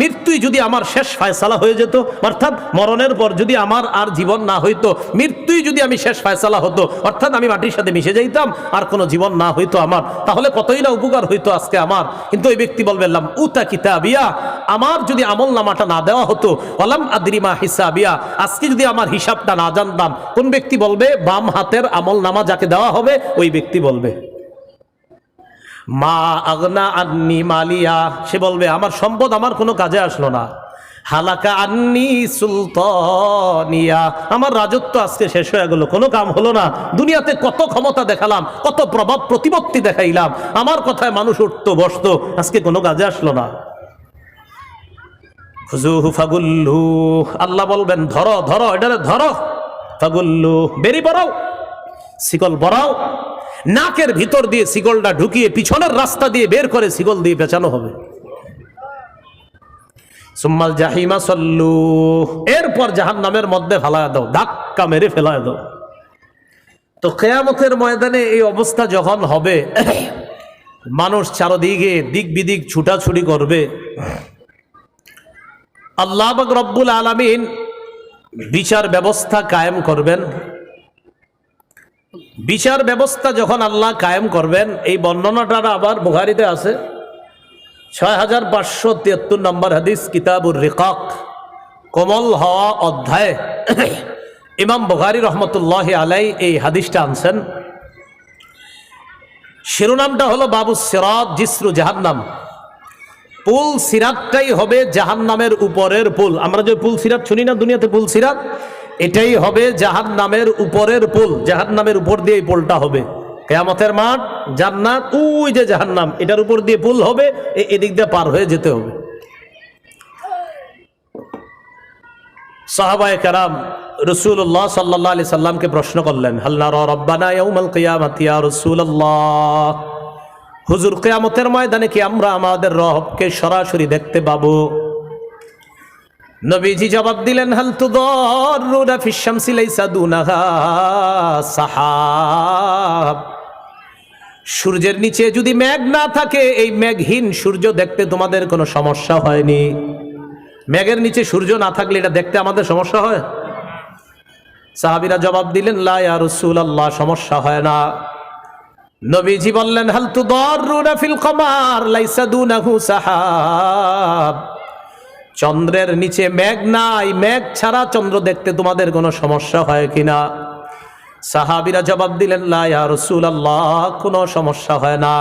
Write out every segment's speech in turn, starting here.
মৃত্যুই যদি আমার শেষ হয়ে যেত, অর্থাৎ মরণের পর যদি আমার আর জীবন না হইতো, মৃত্যুই যদি আমি শেষ হতো, অর্থাৎ আমি মাটির সাথে মিশে যাইতাম, আর কোনো জীবন না হইতো আমার, তাহলে কতই না উপকার হইতো আজকে আমার? কিন্তু ওই ব্যক্তি বলবে উতা কিতাবিয়া। আমার যদি আমল নামাটা না দেওয়া হতো ওলাম আদ্রিমা হিসাবিয়া। আজকে যদি আমার হিসাবটা না জানতাম, কোন ব্যক্তি বলবে, বাম হাতের আমল নামা যাকে দেওয়া হবে, ওই ব্যক্তি বলবে। মা আগনা আন্নি মালিয়া। সে বলবে, আমার সম্পদ আমার কোনো কাজে আসলো না। হালাকা আন্নি সুলতানিয়া। আমার রাজত্ব আজকে শেষ হয়ে গেল, কোনো কাম হলো না। দুনিয়াতে কত ক্ষমতা দেখালাম, কত প্রভাব প্রতিপত্তি দেখাইলাম। আমার কথায় মানুষ উঠতো, বসতো, আজকে কোনো কাজে আসলো না। ফাগুল্লু। আল্লাহ বলবেন, ধরো ধরো, এটারে ধরো। ফাগুল্লু, বেরি বড়াও শিকল বড়াও নাকের ভিতর দিয়ে শিকলটা ঢুকিয়ে পিছনের রাস্তা দিয়ে বের করে শিকল দিয়ে পেঁচানো হবে। সুম্মাল জাহিমা সল্লু। এরপর জাহান নামের মধ্যে ফেলায় দাও, ধাক্কা মেরে ফেলায় দাও। তো কেয়ামতের ময়দানে এই অবস্থা যখন হবে, মানুষ চারদিকে দিক বিদিক ছুটাছুটি করবে। আল্লাহ রব্বুল আলমিন বিচার ব্যবস্থা কায়েম করবেন। বিচার ব্যবস্থা যখন আল্লাহ কায়েম করবেন, এই বর্ণনাটা আবার বুখারিতে আছে। ছয় হাজার পাঁচশো তিয়াত্তর নম্বর হাদিস, কিতাবুর রিকাক, কোমল হওয়া অধ্যায়। ইমাম বুখারি রহমতুল্লাহ আলাই এই হাদিসটা আনছেন। শিরোনামটা হলো বাবু সিরাত জিসরু জাহান্নাম। পুল সিরাতটাই হবে জাহান্নামের উপরের পুল। আমরা যে পুল সিরাত শুনি না, দুনিয়াতে পুল সিরাত? এটাই হবে জাহান নামের উপরের পুল। জাহান নামের উপর দিয়ে এই পুলটা হবে। কেয়ামতের মাঠ, জান্নাত, ওই যে জাহান্নাম, এটার উপর দিয়ে পুল হবে এদিক দিয়ে পার হয়ে যেতে হবে। সাহাবায়ে কারাম রসুল্লাহ সাল্লাহ আলি সাল্লামকে প্রশ্ন করলেন হাল্লা রব্বানা ইয়াউমাল কিয়ামাতি ইয়া রাসূলুল্লাহ? হুজুর, কিয়ামতের ময়দানে কি আমরা আমাদের রবকে সরাসরি দেখতে পাবো? নবীজি জবাব দিলেন, হাল তুদরুনা ফিশ শামসি লাইসা দুনাহা সাহাব। সূর্যের নিচে যদি মেঘ না থাকে, এই মেঘহীন সূর্য দেখতে তোমাদের কোনো সমস্যা হয়নি। মেঘের নিচে সূর্য না থাকলে এটা দেখতে আমাদের সমস্যা হয়? সাহাবিরা জবাব দিলেন, লা ইয়া রাসূলুল্লাহ, সমস্যা হয় না। নবীজি বললেন, হাল তুদরুনা ফিল কমার, লাইসা দুনাহু সাহাব। চন্দ্রের নিচে মেঘ নাই, মেঘ ছাড়া চন্দ্র দেখতে তোমাদের কোনো সমস্যা হয় কিনা? সাহাবিরা জবাব দিলেন রাসূলুল্লাহ, কোনো সমস্যা হয় না।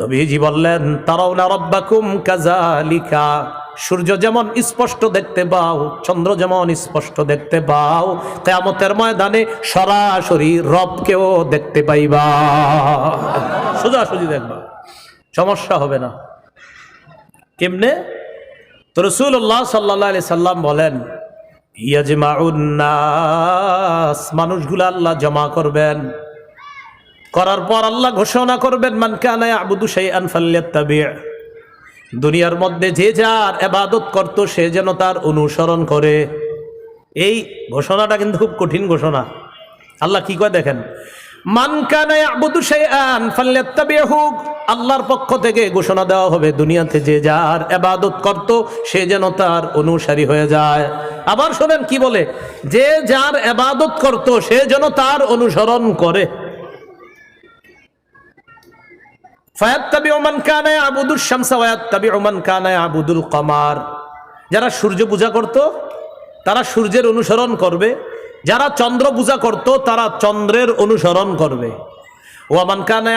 নবীজি বললেন, তারাউনা রব্বাকুম কাযালিকা, সূর্য যেমন স্পষ্ট দেখতে পাও, চন্দ্র যেমন স্পষ্ট দেখতে পাও, কেয়ামতের ময়দানে সরাসরি রবকেও দেখতে পাইবা। সোজাসুজি দেখবা, সমস্যা হবে না। কেমনে? তো রসুল্লাহ সাল্লাহ আলি সাল্লাম বলেন ইয়াজমাউন্নাস মানুষগুলো আল্লাহ জমা করবেন। করার পর আল্লাহ ঘোষণা করবেন, মান কানা আবুদু শাইআন ফাল্যাত্তাবি' দুনিয়ার মধ্যে যে যার এবাদত করত, সে যেন তার অনুসরণ করে। এই ঘোষণাটা কিন্তু খুব কঠিন ঘোষণা। আল্লাহ কি করে দেখেন? আল্লাহর পক্ষ থেকে ঘোষণা দেওয়া হবে, দুনিয়াতে যে যার এবাদত করত, সে যেন তার অনুসারী হয়ে যায়। আবার শোনেন কি বলে, যে যার এবাদত করত, সে যেন তার অনুসরণ করে। যারা সূর্য পূজা করত, তারা সূর্যের অনুসরণ করবে যারা চন্দ্র পূজা করত, তারা চন্দ্রের অনুসরণ করবে। ওমান কানা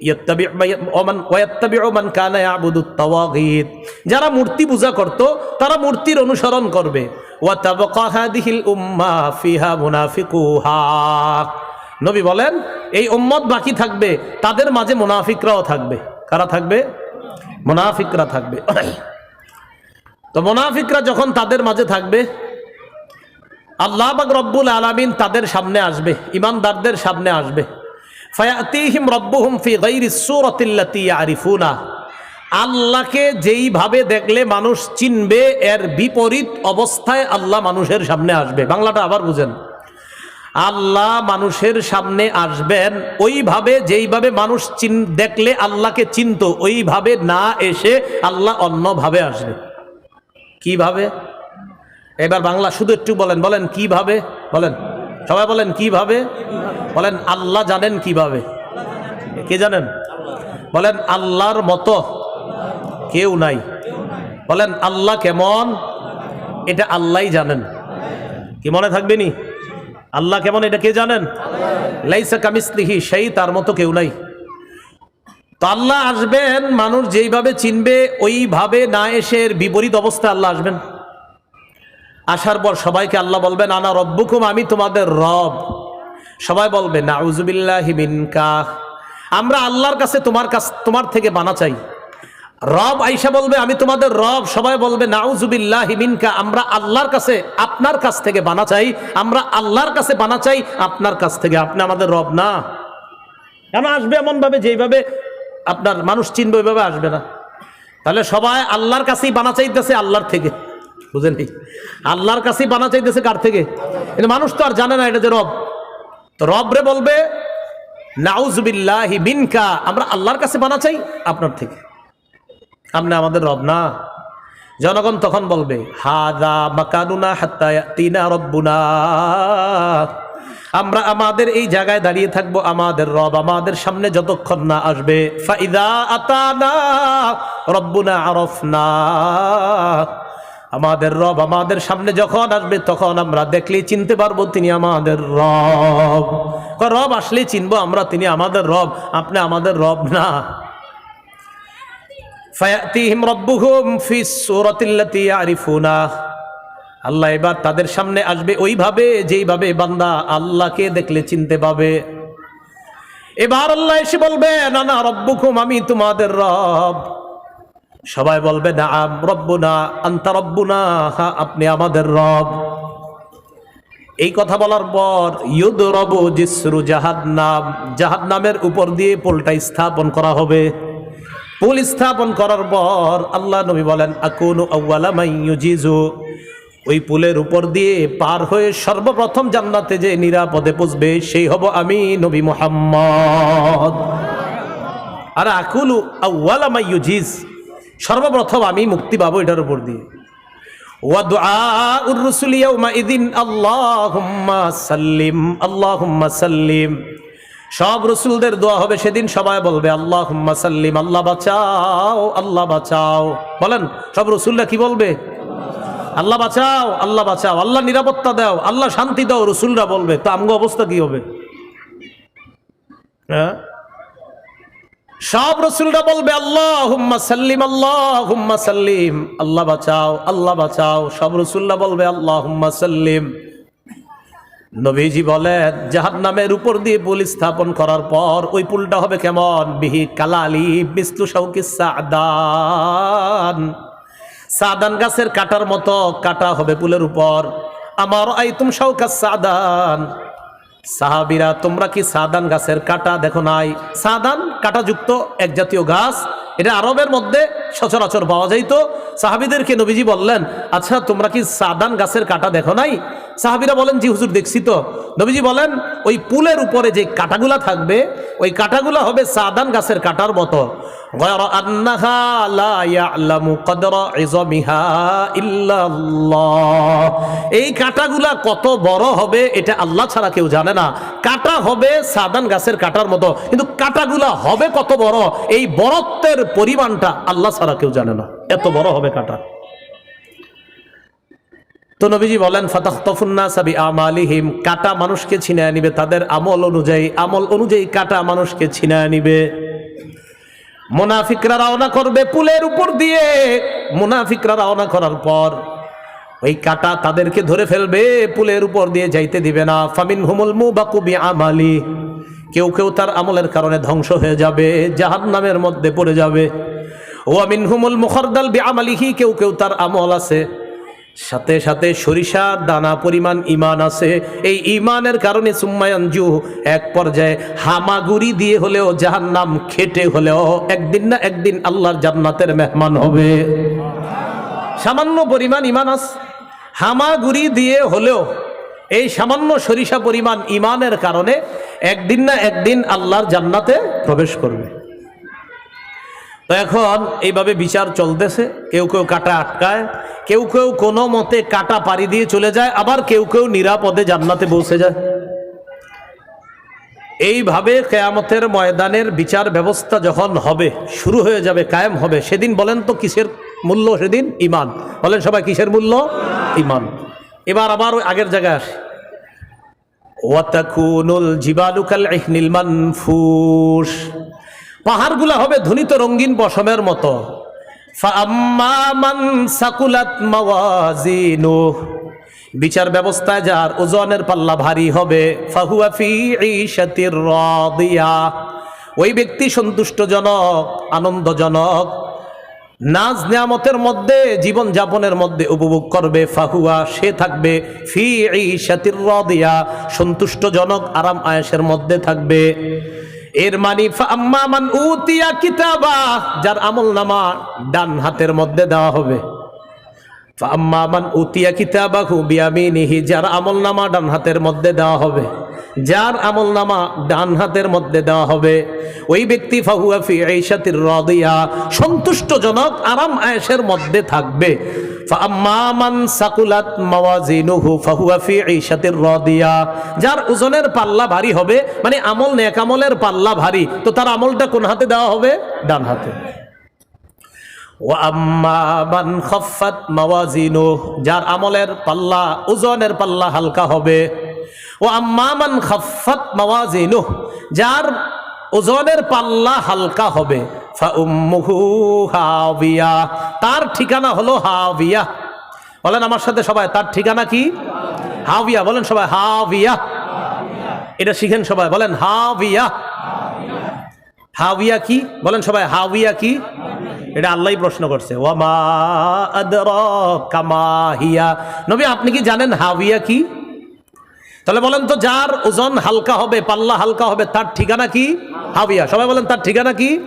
ইয়াত্তাবি ওমান ওয়াত্তাবি ওমান কানা আবুদুত তাওয়াগীত যারা মূর্তি পূজা করত, তারা মূর্তির অনুসরণ করবে। ওয়া তাবকা ফিহা মুনাফিকুহা। নবী বলেন, এই উম্মত বাকি থাকবে, তাদের মাঝে মুনাফিকরাও থাকবে। কারা থাকবে? মুনাফিকরা থাকবে। তো মুনাফিকরা যখন তাদের মাঝে থাকবে আল্লাহ বাক রব্বুল আলামিন তাদের সামনে আসবে, ইমানদারদের সামনে আসবে। ফায়াতিহিম রব্বুহুম ফি গাইরি সূরাতিল্লাতি ইয়ারিফুনা। আল্লাহকে যেইভাবে দেখলে মানুষ চিনবে, এর বিপরীত অবস্থায় আল্লাহ মানুষের সামনে আসবে। বাংলাটা আবার বুঝেন। আল্লাহ মানুষের সামনে আসবেন, ওইভাবে যেইভাবে মানুষ চিন, দেখলে আল্লাহকে চিনতো, ওইভাবে না এসে আল্লাহ অন্যভাবে আসবে। কীভাবে? এবার বাংলা শুধু একটু বলেন বলেন কীভাবে? বলেন। সবাই বলেন কীভাবে? বলেন, আল্লাহ জানেন কীভাবে? কে জানেন? বলেন, আল্লাহর মতো কেউ নাই। বলেন, আল্লাহ কেমন? এটা আল্লাহই জানেন। কি মনে থাকবে নি? আল্লাহ কেমন, এটা কে জানেন? লাইসা কামিসলিহি, সেই তার মতো কেউ নাই। তো আল্লাহ আসবেন, মানুষ যেইভাবে চিনবে, ওইভাবে না এসে বিপরীত অবস্থায় আল্লাহ আসবেন। আসার পর সবাইকে আল্লাহ বলবেন, আনা রব্বুকুম, আমি তোমাদের রব। সবাই বলবে নাউজুবিল্লাহ মিনকা। আমরা আল্লাহর কাছে তোমার কাছ, তোমার থেকে বানা চাই। রব আইসা বলবে, আমি তোমাদের রব। সবাই বলবে না নাউজুবিল্লাহ মিনকা। আমরা আল্লাহর কাছে, আপনার কাছ থেকে বানা চাই। আমরা আল্লাহর কাছে বানা চাই, আপনার কাছ থেকে। আপনি আমাদের রব না। কেন আসবে এমনভাবে, যেইভাবে আপনার মানুষ চিনবে, ওইভাবে আসবে না। তাহলে সবাই আল্লাহর কাছেই বানা চাইতেছে, আল্লাহর থেকে। বুঝেন নি? আল্লাহর কাছেই বানা চাইতেছে কার থেকে? কিন্তু মানুষ তো আর জানে না এটা যে রব। তো রব রে বলবে, নাউজুবিল্লাহি বিনকা আমরা আল্লাহর কাছে বানা চাই আপনার থেকে। আপনি আমাদের রব না। জনগণ তখন বলবে, হাদা মাকানুনা হাত্তা তিনা রব্বুনা। আমরা আমাদের এই জায়গায় দাঁড়িয়ে থাকব আমাদের রব, আমাদের সামনে যতক্ষণ না আসবে। ফাইদা আতানা রব্বুনা আরফনা। আমাদের রব আমাদের সামনে যখন আসবে, তখন আমরা দেখলেই চিনতে পারব তিনি আমাদের রব। রব আসলেই চিনবো আমরা, তিনি আমাদের রব, আপনি আমাদের রব না। আল্লাহ এবার তাদের সামনে আসবে ওইভাবে, যেইভাবে বান্দা আল্লাহকে দেখলে চিনতে পাবে। এবার আল্লাহ এসে বলবে না না রব্বুকুম, আমি তোমাদের রব। সবাই বলবে না আম রব্বুনা, আন্তা রব্বুনা, হা, আপনি আমাদের রব। এই কথা বলার পর ইউদ রব জিসরু জাহান্নাম, জাহান্নামের উপর দিয়ে পোলটা স্থাপন করা হবে। পুল স্থাপন করার পর আল্লাহ নবী বলেন, আকুনু আউ্বালা মাইয়ুজিজু ওই পুলের উপর দিয়ে পার হয়ে সর্বপ্রথম জান্নাতে যে নিরাপদে পুষবে সেই হব আমি নবী মোহাম্মদ। আর আকুলু আউ্বালা মাইয়ুজিজ সর্বপ্রথম আমি মুক্তি পাবো এটার উপর দিয়ে। সব রসুলদের দোয়া হবে সেদিন সবাই বলবে আল্লাহ সাল্লিম, আল্লাহ বাঁচাও আল্লাহ বাঁচাও। বলেন, সব রসুলরা কি বলবে? আল্লাহ বাঁচাও আল্লাহ বাঁচাও আল্লাহ নিরাপত্তা দাও আল্লাহ শান্তি দাও, রসুলরা বলবে। তো আমগো অবস্থা কি হবে? হ্যাঁ? সব রসুলরা বলবে আল্লাহ হুম্মা সাল্লিম আল্লাহ হুম্মা সাল্লিম। আল্লাহ বাঁচাও আল্লাহ বাঁচাও। সব রসুল্লাহ বলবে আল্লাহ হুম্মা সাল্লিম। নবীজি বলেন জাহান নামের উপর দিয়ে পুল স্থাপন করার পর ওই পুলটা হবে কেমন? বিহি কালালি বিস্তু শৌকি সাদান। সাদান গাছের কাটার মতো কাটা হবে পুলের উপর। আমার আই তুম সাদান। সাহাবিরা, তোমরা কি সাদান গাছের কাটা দেখো নাই? সাদান কাটাযুক্ত এক জাতীয় গাছ। এটা আরবের মধ্যে সচরাচর পাওয়া যাইতো। সাহাবিদেরকে নবীজি বললেন আচ্ছা তোমরা কি সাদান গাছের কাটা দেখো নাই? সাহাবিরা বলেন, জি হুজুর, দেখছি তো। নবীজি বলেন, ওই পুলের উপরে যে কাটাগুলা থাকবে, ওই কাটাগুলা হবে সাদান গাছের কাটার মতো। এই কাটাগুলা কত বড় হবে, এটা আল্লাহ ছাড়া কেউ জানে না। কাটা হবে সাদান গাছের কাটার মতো, কিন্তু কাটাগুলা হবে কত বড়? এই বরত্বের পরিমাণটা আল্লাহ ছাড়া কেউ জানে না। এত বড় হবে কাটা। তো নবীজি বলেন ফাতাখতফুন্না সাবি আমালিহিম কাটা মানুষকে ছিনায় নিবে, তাদের আমল অনুযায়ী আমল অনুযায়ী কাটা মানুষকে ছিনায় নিবে। মুনাফিকরা রওনা করবে পুলের উপর দিয়ে। মুনাফিকরা রওনা করার পর ওই কাটা তাদেরকে ধরে ফেলবে, পুলের উপর দিয়ে যাইতে দিবে না। ফামিন হুমুল মুবাকুবি আমালি কেউ কেউ তার আমলের কারণে ধ্বংস হয়ে যাবে জাহান নামের মধ্যে পড়ে যাবে। ও আমিন হুমুল মুখরদাল বি আমালিহি কেউ কেউ তার আমল আছে। সাথে সাথে সরিষার দানা পরিমাণ ইমান আছে। এই ইমানের কারণে সুম্মায়ঞ্জু এক পর্যায়ে হামাগুড়ি দিয়ে হলেও যাহার জাহান্নাম খেটে হলেও একদিন না একদিন আল্লাহর জান্নাতের মেহমান হবে। সামান্য পরিমাণ ইমান আছে হামাগুড়ি দিয়ে হলেও এই সামান্য সরিষা পরিমাণ ইমানের কারণে একদিন না একদিন আল্লাহর জান্নাতে প্রবেশ করবে। তো এখন এইভাবে বিচার চলতেছে, কেউ কেউ কাটা আটকায়, কেউ কেউ কোনো মতে কাটা পাড়ি দিয়ে চলে যায়, আবার কেউ কেউ নিরাপদে জান্নাতে পৌঁছে যায়। এইভাবে কেয়ামতের ময়দানের বিচার ব্যবস্থা যখন হবে, শুরু হয়ে যাবে, কায়েম হবে, সেদিন বলেন তো কিসের মূল্য সেদিন? ইমান বলেন সবাই কিসের মূল্য? ইমান এবার আবার ওই আগের জায়গায় আসে। ওয়াতাকুনুল জিবালুকাল ইহনিল মানফুস পাহাড়গুলা হবে ধ্বনিত রঙ্গিন পশমের মতো। বিচার ব্যবস্থায় যার ওজনের পাল্লা ভারী হবে ওই ব্যক্তি সন্তুষ্টজনক, আনন্দজনক, নাজ নিয়ামতের মধ্যে জীবন যাপনের মধ্যে উপভোগ করবে, ফাহুয়া সে থাকবে ফি এই ঈশাতির রাদিয়া। সন্তুষ্টজনক আরাম আয়েশের মধ্যে থাকবে। এর মানে আম্মা মান উতিয়া কিতাবা, যার আমল নামা ডান হাতের মধ্যে দেওয়া হবে। আম্মা মান উতিয়া কিতাবাহু বিয়ামিনিহি, যার আমল নামা ডান হাতের মধ্যে দেওয়া হবে। যার আমল নামা ডান হাতের মধ্যে দেওয়া হবে। ওই ব্যক্তি ফাহুয়া ফি ঈশাতির রাদিয়া, সন্তুষ্টজনক আরাম আয়েশের মধ্যে থাকবে। যার ওজনের পাল্লা ভারী হবে মানে আমল নেক আমলের পাল্লা ভারী, তো তার আমলটা কোন হাতে দেওয়া হবে? ডান হাতে। যার আমলের পাল্লা, ওজনের পাল্লা হালকা হবে। ও আম্মা মান খফাত মাওয়াজিনু যার ওজনের পাল্লা হালকা হবে। হাবিয়া তার ঠিকানা হলো হাবিয়া বলেন আমার সাথে সবাই, তার ঠিকানা কি? হাবিয়া বলেন সবাই হাবিয়া এটা শিখেন সবাই, বলেন হাবিয়া হাবিয়া কি? বলেন সবাই হাবিয়া কি? এটা আল্লাহই প্রশ্ন করছে। ওয়ামা আদরাকা মা হিয়া। নবী, আপনি কি জানেন হাবিয়া কি? তাহলে বলেন তো, যার ওজন হালকা হবে, পাল্লা হালকা হবে, তার ঠিকানা কি? হাবিয়া। সবাই বলেন, তার ঠিকানা কি?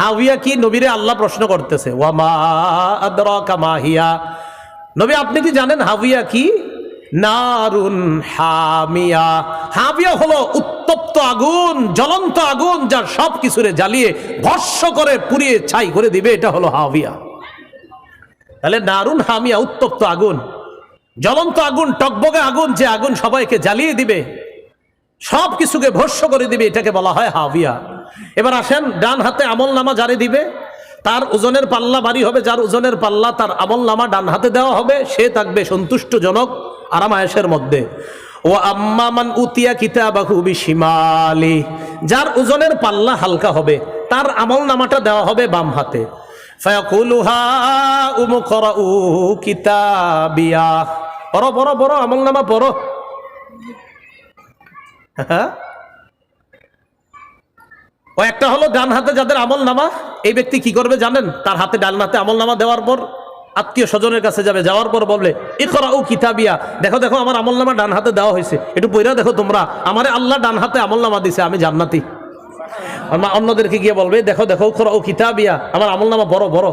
হাবিয়া কি? নবীরে আল্লাহ প্রশ্ন করতেছে, ওয়ামা আদরাকা মা হিয়া? নবী, আপনি কি জানেন হাবিয়া কি? নারুন হামিয়া। হাবিয়া হলো উত্তপ্ত আগুন, জ্বলন্ত আগুন, যার সব কিছুরে জ্বালিয়ে, ভস্য করে, পুড়িয়ে, ছাই করে দিবে, এটা হলো হাবিয়া। তাহলে নারুন হামিয়া, উত্তপ্ত আগুন। জ্বলন্ত আগুন, টকবগে আগুন, যে আগুন সবাইকে জ্বালিয়ে দিবে, সব কিছুকে ভস্য করে দিবে, এটাকে বলা হয় হাবিয়া। এবার আসেন, ডান হাতে আমল নামা জারি দিবে, তার ওজনের পাল্লা ভারী হবে, যার ওজনের পাল্লা তার আমল নামা ডান হাতে দেওয়া হবে, সে থাকবে সন্তুষ্টজনক আরাম আয়েসের মধ্যে ও আম্মামান উতিয়া কিতাবাহু বিশিমালি, যার ওজনের পাল্লা হালকা হবে, তার আমল নামাটা দেওয়া হবে বাম হাতে। কিতাবিয়া। পড়ো পড়ো পড়ো, আমল নামা পড়ো। ও একটা হলো ডান হাতে যাদের আমল নামা, এই ব্যক্তি কি করবে জানেন? তার হাতে ডান হাতে আমল নামা দেওয়ার পর আত্মীয় স্বজনের কাছে যাবে, যাওয়ার পর বলবে এ করা ও কিতাবিয়া, দেখো দেখো, আমার আমল নামা ডান হাতে দেওয়া হয়েছে। একটু পইরা দেখো তোমরা, আমারে আল্লাহ ডান হাতে আমল নামা দিছে, আমি জান্নাতি। অন্যদেরকে গিয়ে বলবে, দেখো দেখো করা ও কিতাবিয়া, আমার আমল নামা বড় বড়।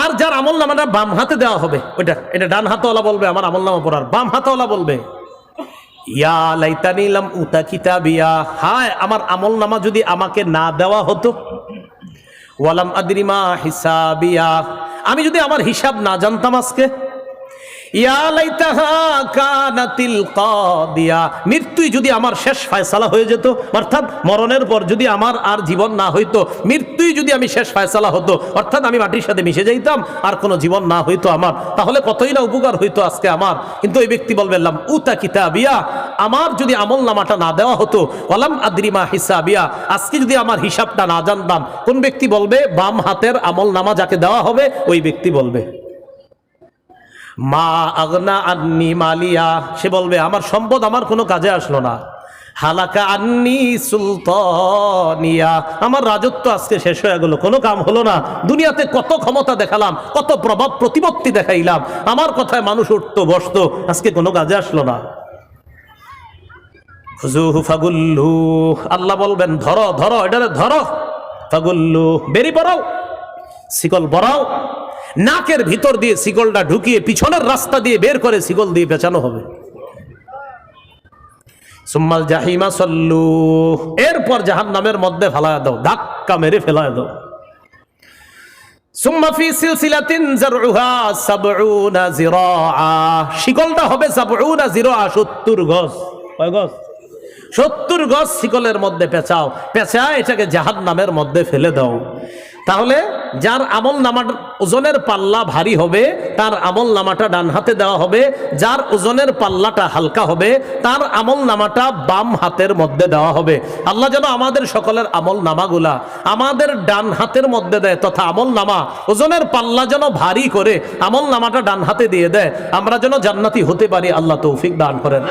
আর যার আমল নামাটা বাম হাতে দেওয়া হবে, ওইটা, এটা ডান হাতওয়ালা বলবে, আমার আমল নামা পড়ার। বাম হাতওয়ালা বলবে, ইয়া লাইতানিলাম উতা কিতাবিয়া। হায়, আমার আমল নামা যদি আমাকে না দেওয়া হতো, ওয়ালাম আদরিমা হিসাবিয়া। আমি যদি আমার হিসাব না জানতাম আজকে মৃত্যুই যদি আমার শেষ ফয়সালা হয়ে যেত, অর্থাৎ মরণের পর যদি আমার আর জীবন না হইতো, মৃত্যুই যদি আমি শেষ ফয়সালা হতো, অর্থাৎ আমি মাটির সাথে মিশে যাইতাম, আর কোনো জীবন না হইতো আমার, তাহলে কতই না উপকার হইতো আজকে আমার? কিন্তু ওই ব্যক্তি বলবেন উতা কিতাবিয়া। আমার যদি আমল নামাটা না দেওয়া হতো ওলাম আদ্রিমা হিসাবিয়া। আজকে যদি আমার হিসাবটা না জানতাম, কোন ব্যক্তি বলবে, বাম হাতের আমল নামা যাকে দেওয়া হবে, ওই ব্যক্তি বলবে। মা আগনা আন্নি মালিয়া। সে বলবে, আমার সম্পদ আমার কোনো কাজে আসলো না। হালাকা আন্নি সুলতানিয়া। আমার রাজত্ব আজকে শেষ হয়ে গেল, কোনো কাম হলো না। দুনিয়াতে কত ক্ষমতা দেখালাম, কত প্রভাব প্রতিপত্তি দেখাইলাম। আমার কথায় মানুষ উঠতো, বসতো, আজকে কোনো কাজে আসলো না। ফাগুল্লু। আল্লাহ বলবেন, ধরো ধরো, এটারে ধরো। ফাগুল্লু, বেরি পড়াও শিকল বড়াও নাকের ভিতর দিয়ে শিকলটা ঢুকিয়ে পিছনের রাস্তা দিয়ে বের করে শিকল দিয়ে পেঁচানো হবে। সুম্মাল জাহিমা সল্লু। এরপর জাহান নামের মধ্যে ফেলায় দাও, ধাক্কা মেরে ফেলায় দাও। শিকলটা হবে সাবউনা জিরাআ 70 গজ। কয় গজ? সত্তর গজ শিকলের মধ্যে পেঁচা এটাকে জাহান নামের মধ্যে ফেলে দাও। তাহলে যার আমল নামার ওজনের পাল্লা ভারী হবে, তার আমল নামাটা ডান হাতে দেওয়া হবে, যার ওজনের পাল্লাটা হালকা হবে, তার আমল নামাটা বাম হাতের মধ্যে দেওয়া হবে। আল্লাহ যেন আমাদের সকলের আমল নামাগুলা আমাদের ডান হাতের মধ্যে দেয়, তথা আমল নামা ওজনের পাল্লা যেন ভারী করে আমল নামাটা ডান হাতে দিয়ে দেয়। আমরা যেন জান্নাতি হতে পারি, আল্লাহ তৌফিক দান করেন।